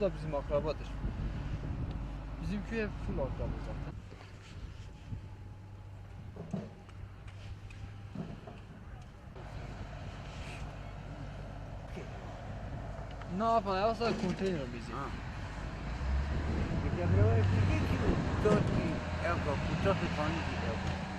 da bizim akrabadır. Bizimki ev full akraba zaten. Ne yapalım? Yoksa konteyner bizi. Ha. Bir de bir ev 4 ev kapı, 4 tane ev kapı.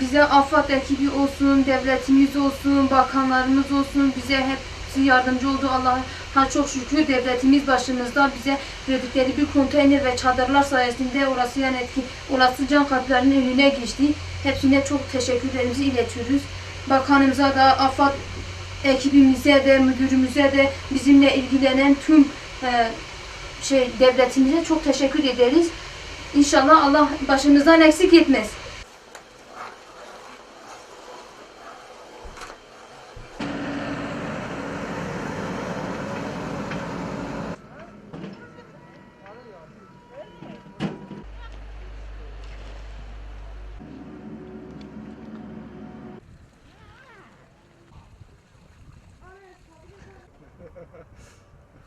Bize AFAD ekibi olsun, devletimiz olsun, bakanlarımız olsun bize hepsi yardımcı oldu. Allah'a çok şükür devletimiz başımızda bize verdikleri bir konteyner ve çadırlar sayesinde orası yani etki, olası can kalplerinin önüne geçti. Hepsine çok teşekkürlerimizi iletiyoruz. Bakanımıza da AFAD ekibimize de müdürümüze de bizimle ilgilenen tüm e, şey devletimize çok teşekkür ederiz. İnşallah Allah başımızdan eksik etmez.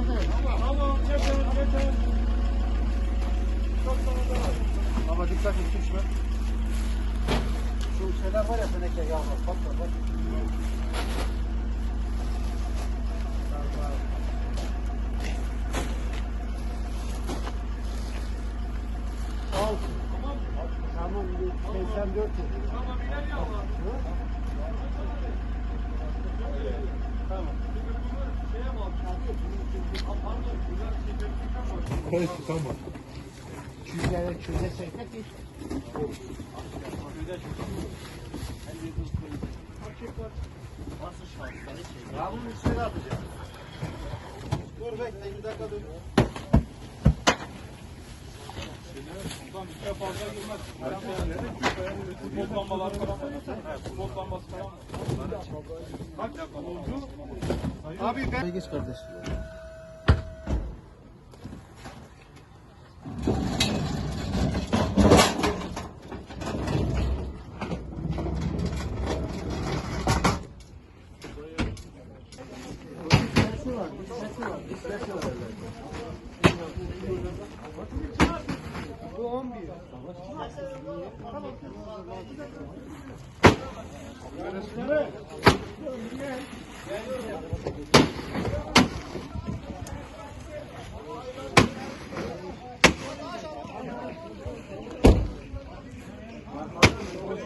geliyor. Tamam, tamam. Ama dikkat et düşme. Şu şeyler var ya teneke yağmur. Bak bak bak. Altı. Tamam. Tamam. 84 Tamam. Tamam. Koy tutamam. Çüzlere çüze çekmek hiç. Ya bunun üstüne atacağım. Dur bekle bir dakika dur. Abi ben... Geç kardeş. Bu 11.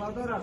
Kadar